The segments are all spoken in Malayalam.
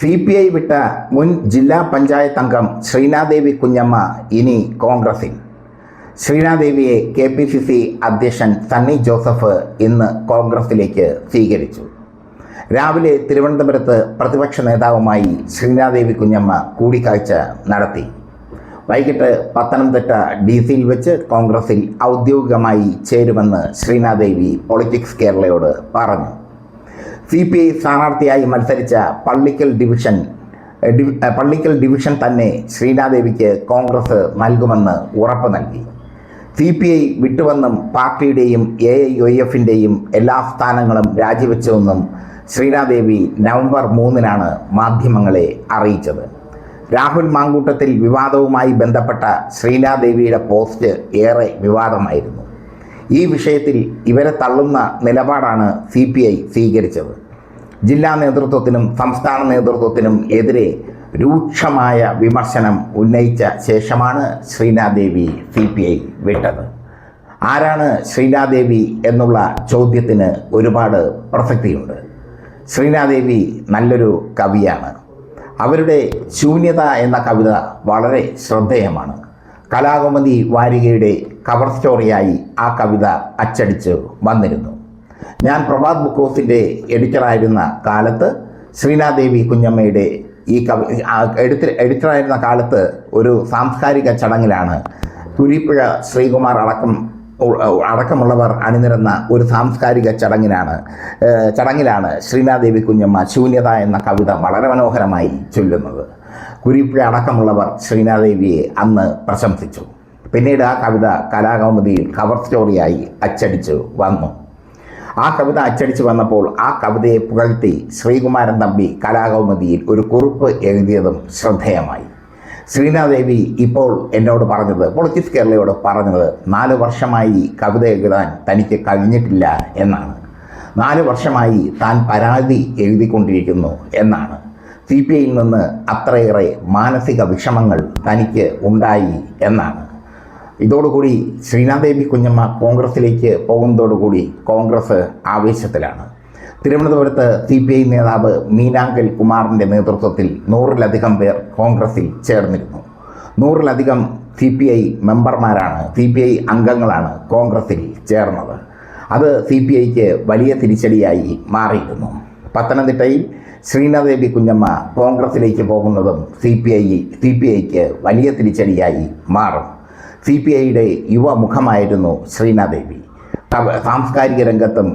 സി പി ഐ വിട്ട മുൻ ജില്ലാ പഞ്ചായത്ത് അംഗം ശ്രീനാദേവി കുഞ്ഞമ്മ ഇനി കോൺഗ്രസിൽ. ശ്രീനാദേവിയെ കെ പി സി സി അധ്യക്ഷൻ സണ്ണി ജോസഫ് ഇന്ന് കോൺഗ്രസിലേക്ക് സ്വീകരിച്ചു. രാവിലെ തിരുവനന്തപുരത്ത് പ്രതിപക്ഷ നേതാവുമായി ശ്രീനാദേവി കുഞ്ഞമ്മ കൂടിക്കാഴ്ച നടത്തി. വൈകിട്ട് പത്തനംതിട്ട ഡി സിയിൽ വെച്ച് കോൺഗ്രസിൽ ഔദ്യോഗികമായി ചേരുമെന്ന് ശ്രീനാദേവി പൊളിറ്റിക്സ് കേരളയോട് പറഞ്ഞു. സി പി ഐ സ്ഥാനാർത്ഥിയായി മത്സരിച്ച പള്ളിക്കൽ ഡിവിഷൻ പള്ളിക്കൽ ഡിവിഷൻ തന്നെ ശ്രീനാദേവിക്ക് കോൺഗ്രസ് നൽകുമെന്ന് ഉറപ്പ് നൽകി. സി പി ഐ വിട്ടുവെന്നും പാർട്ടിയുടെയും എ ഐ ഒ എഫിന്റെയും എല്ലാ സ്ഥാനങ്ങളും രാജിവെച്ചുവെന്നും ശ്രീനാദേവി നവംബർ മൂന്നിനാണ് മാധ്യമങ്ങളെ അറിയിച്ചത്. രാഹുൽ മാങ്കൂട്ടത്തിൽ വിവാദവുമായി ബന്ധപ്പെട്ട ശ്രീനാദേവിയുടെ പോസ്റ്റ് ഏറെ വിവാദമായിരുന്നു. ഈ വിഷയത്തിൽ ഇവരെ തള്ളുന്ന നിലപാടാണ് സി പി ഐ സ്വീകരിച്ചത്. ജില്ലാ നേതൃത്വത്തിനും സംസ്ഥാന നേതൃത്വത്തിനും എതിരെ രൂക്ഷമായ വിമർശനം ഉന്നയിച്ച ശേഷമാണ് ശ്രീനാദേവി സി പി ഐ വിട്ടത്. ആരാണ് ശ്രീനാദേവി എന്നുള്ള ചോദ്യത്തിന് ഒരുപാട് പ്രസക്തിയുണ്ട്. ശ്രീനാദേവി നല്ലൊരു കവിയാണ്. അവരുടെ ശൂന്യത എന്ന കവിത വളരെ ശ്രദ്ധേയമാണ്. കലാകുമതി വാരികയുടെ കവർ സ്റ്റോറിയായി ആ കവിത അച്ചടിച്ച് വന്നിരുന്നു. ഞാൻ പ്രഭാത് ബുക്ക് ഹൗസിന്റെ എഡിറ്ററായിരുന്ന കാലത്ത് ശ്രീനാദേവി കുഞ്ഞമ്മയുടെ ഈ കവി എഡിറ്റർ എഡിറ്ററായിരുന്ന കാലത്ത് ഒരു സാംസ്കാരിക ചടങ്ങിലാണ് കുരിപ്പുഴ ശ്രീകുമാർ അടക്കം അടക്കമുള്ളവർ അണിനിരന്ന ഒരു സാംസ്കാരിക ചടങ്ങിനാണ് ചടങ്ങിലാണ് ശ്രീനാദേവി കുഞ്ഞമ്മ ശൂന്യത എന്ന കവിത വളരെ മനോഹരമായി ചൊല്ലുന്നത്. കുരിപ്പുഴ അടക്കമുള്ളവർ ശ്രീനാദേവിയെ അന്ന് പ്രശംസിച്ചു. പിന്നീട് ആ കവിത കലാകൗമുദിയിൽ കവർ സ്റ്റോറിയായി അച്ചടിച്ചു വന്നു. ആ കവിത അച്ചടിച്ചു വന്നപ്പോൾ ആ കവിതയെ പുകഴ്ത്തി ശ്രീകുമാരൻ തമ്പി കലാകൗമുദിയിൽ ഒരു കുറിപ്പ് എഴുതിയതും ശ്രദ്ധേയമായി. ശ്രീനാദേവി ഇപ്പോൾ എന്നോട് പറഞ്ഞത് പൊളിറ്റിക്സ് കേരളയോട് പറഞ്ഞത് നാല് വർഷമായി കവിത എഴുതാൻ തനിക്ക് കഴിഞ്ഞിട്ടില്ല എന്നാണ്. നാല് വർഷമായി താൻ പരാതി എഴുതിക്കൊണ്ടിരിക്കുന്നു എന്നാണ്. സി പി ഐയിൽ നിന്ന് അത്രയേറെ മാനസിക വിഷമങ്ങൾ തനിക്ക് ഉണ്ടായി എന്നാണ്. ഇതോടുകൂടി ശ്രീനാദേവി കുഞ്ഞമ്മ കോൺഗ്രസിലേക്ക് പോകുന്നതോടുകൂടി കോൺഗ്രസ് ആവേശത്തിലാണ്. തിരുവനന്തപുരത്ത് സി പി ഐ നേതാവ് മീനാങ്കൽ കുമാറിന്റെ നേതൃത്വത്തിൽ നൂറിലധികം പേർ കോൺഗ്രസിൽ ചേർന്നിരുന്നു. നൂറിലധികം സി പി ഐ മെമ്പർമാരാണ് സി പി ഐ അംഗങ്ങളാണ് കോൺഗ്രസിൽ ചേർന്നത്. അത് സി പി ഐക്ക് വലിയ തിരിച്ചടിയായി മാറിയിരുന്നു. പത്തനംതിട്ടയിൽ ശ്രീനാദേവി കുഞ്ഞമ്മ കോൺഗ്രസിലേക്ക് പോകുന്നതും C P I C P ഐക്ക് വലിയ തിരിച്ചടിയായി മാറും. സി പി ഐയുടെ യുവമുഖമായിരുന്നു ശ്രീനാദേവി. സാംസ്കാരിക രംഗത്തും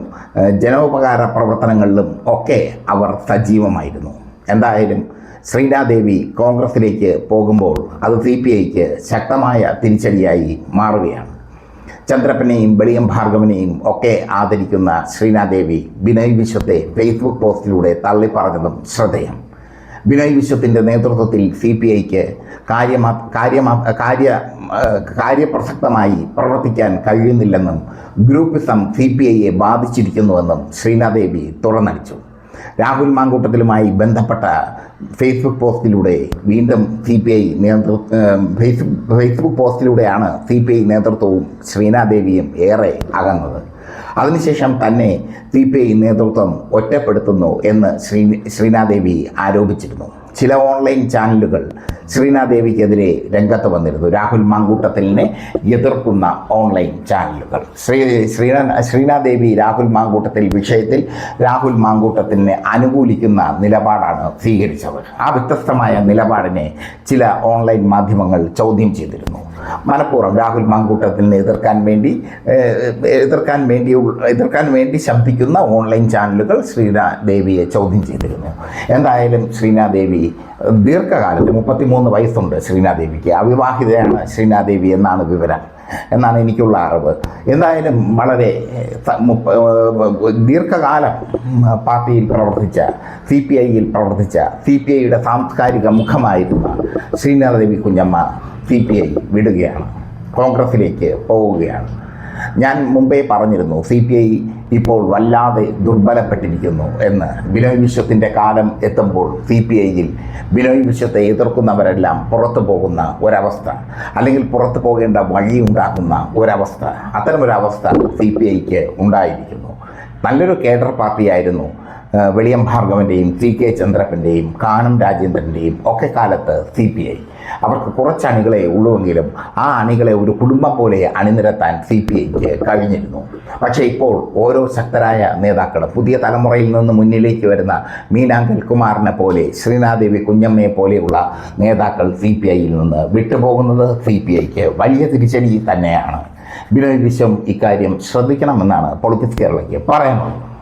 ജനോപകാര പ്രവർത്തനങ്ങളിലും ഒക്കെ അവർ സജീവമായിരുന്നു. എന്തായാലും ശ്രീനാദേവി കോൺഗ്രസിലേക്ക് പോകുമ്പോൾ അത് സി പി ഐക്ക് ശക്തമായ തിരിച്ചടിയായി മാറുകയാണ്. ചന്ദ്രപ്പനെയും വെളിയം ഭാർഗവനെയും ഒക്കെ ആദരിക്കുന്ന ശ്രീനാദേവി ബിനയ് വിശ്വത്തെ ഫേസ്ബുക്ക് പോസ്റ്റിലൂടെ തള്ളിപ്പറഞ്ഞതും ശ്രദ്ധേയം. ബിനോയ് വിശ്വത്തിന്റെ നേതൃത്വത്തിൽ സി പി ഐക്ക് കാര്യമാ കാര്യമാ കാര്യ കാര്യപ്രസക്തമായി പ്രവർത്തിക്കാൻ കഴിയുന്നില്ലെന്നും ഗ്രൂപ്പിസം സി പി ഐയെ ബാധിച്ചിരിക്കുന്നുവെന്നും ശ്രീനാദേവി തുറന്നടിച്ചു. രാഹുൽ മാങ്കൂട്ടത്തിലുമായി ബന്ധപ്പെട്ട ഫേസ്ബുക്ക് പോസ്റ്റിലൂടെ വീണ്ടും സി പി ഐ നേതൃ ഫേസ്ബുക്ക് ഫേസ്ബുക്ക് പോസ്റ്റിലൂടെയാണ് സി പി ഐ നേതൃത്വവും ശ്രീനാദേവിയും ഏറെ അകന്നത്. അതിനുശേഷം തന്നെ സി പി ഐ നേതൃത്വം ഒറ്റപ്പെടുത്തുന്നു എന്ന് ശ്രീ ശ്രീനാദേവി ആരോപിച്ചിരുന്നു. ചില ഓൺലൈൻ ചാനലുകൾ ശ്രീനാദേവിക്കെതിരെ രംഗത്ത് വന്നിരുന്നു. രാഹുൽ മാങ്കൂട്ടത്തിലിനെ എതിർക്കുന്ന ഓൺലൈൻ ചാനലുകൾ ശ്രീ ശ്രീനാ ശ്രീനാദേവി രാഹുൽ മാങ്കൂട്ടത്തിൽ വിഷയത്തിൽ രാഹുൽ മാങ്കൂട്ടത്തിനെ അനുകൂലിക്കുന്ന നിലപാടാണ് സ്വീകരിച്ചത് ആ വ്യത്യസ്തമായ നിലപാടിനെ ചില ഓൺലൈൻ മാധ്യമങ്ങൾ ചോദ്യം ചെയ്തിരുന്നു. മനഃപൂർവം രാഹുൽ മാങ്കൂട്ടത്തിനെ എതിർക്കാൻ വേണ്ടി എതിർക്കാൻ വേണ്ടി എതിർക്കാൻ വേണ്ടി ശബ്ദിക്കുന്ന ഓൺലൈൻ ചാനലുകൾ ശ്രീനാദേവിയെ ചോദ്യം ചെയ്തിരുന്നു. എന്തായാലും ശ്രീനാദേവി ദീർഘകാലത്ത് മുപ്പത്തിമൂന്ന് വയസ്സുണ്ട് ശ്രീനാദേവിക്ക്. അവിവാഹിതയാണ് ശ്രീനാദേവി എന്നാണ് വിവരം. എന്നാണ് എനിക്കുള്ള അറിവ്. എന്തായാലും വളരെ ദീർഘകാലം പാർട്ടിയിൽ പ്രവർത്തിച്ച സി പി ഐയിൽ പ്രവർത്തിച്ച സി പി ഐയുടെ സാംസ്കാരിക മുഖമായിരുന്ന Sreenadevi Kunjamma C P I വിടുകയാണ്. കോൺഗ്രസിലേക്ക് പോവുകയാണ്. ഞാൻ മുമ്പേ പറഞ്ഞിരുന്നു സി പി ഐ ഇപ്പോൾ വല്ലാതെ ദുർബലപ്പെട്ടിരിക്കുന്നു എന്ന്. ബിനോയ് വിശ്വത്തിന്റെ കാലം എത്തുമ്പോൾ സി പി ഐയിൽ ബിനോയ് വിശ്വത്തെ എതിർക്കുന്നവരെല്ലാം പുറത്തു പോകുന്ന ഒരവസ്ഥ അല്ലെങ്കിൽ പുറത്തു പോകേണ്ട വഴി ഉണ്ടാക്കുന്ന ഒരവസ്ഥ അത്തരമൊരവസ്ഥ സി പി ഐക്ക് ഉണ്ടായിരിക്കുന്നു. നല്ലൊരു കേഡർ പാർട്ടിയായിരുന്നു വെളിയം ഭാർഗവന്റെയും സി കെ ചന്ദ്രപ്പന്റെയും കാനം രാജേന്ദ്രന്റെയും ഒക്കെ കാലത്ത് സി പി ഐ അവർക്ക് കുറച്ച് അണികളെ ഉള്ളുവെങ്കിലും ആ അണികളെ ഒരു കുടുംബം പോലെ അണിനിരത്താൻ സി പി ഐക്ക് കഴിഞ്ഞിരുന്നു. പക്ഷേ ഇപ്പോൾ ഓരോ ശക്തരായ നേതാക്കളും പുതിയ തലമുറയിൽ നിന്ന് മുന്നിലേക്ക് വരുന്ന മീനാങ്കൽ കുമാറിനെ പോലെ ശ്രീനാദേവി കുഞ്ഞമ്മയെ പോലെയുള്ള നേതാക്കൾ സി പി ഐയിൽ നിന്ന് വിട്ടുപോകുന്നത് സി പി ഐക്ക് വലിയ തിരിച്ചടി തന്നെയാണ്. ബിനോയ് വിശ്വം ഇക്കാര്യം ശ്രദ്ധിക്കണമെന്നാണ് പൊളിറ്റിക്സ് കേരളയ്ക്ക് പറയാനുള്ളത്.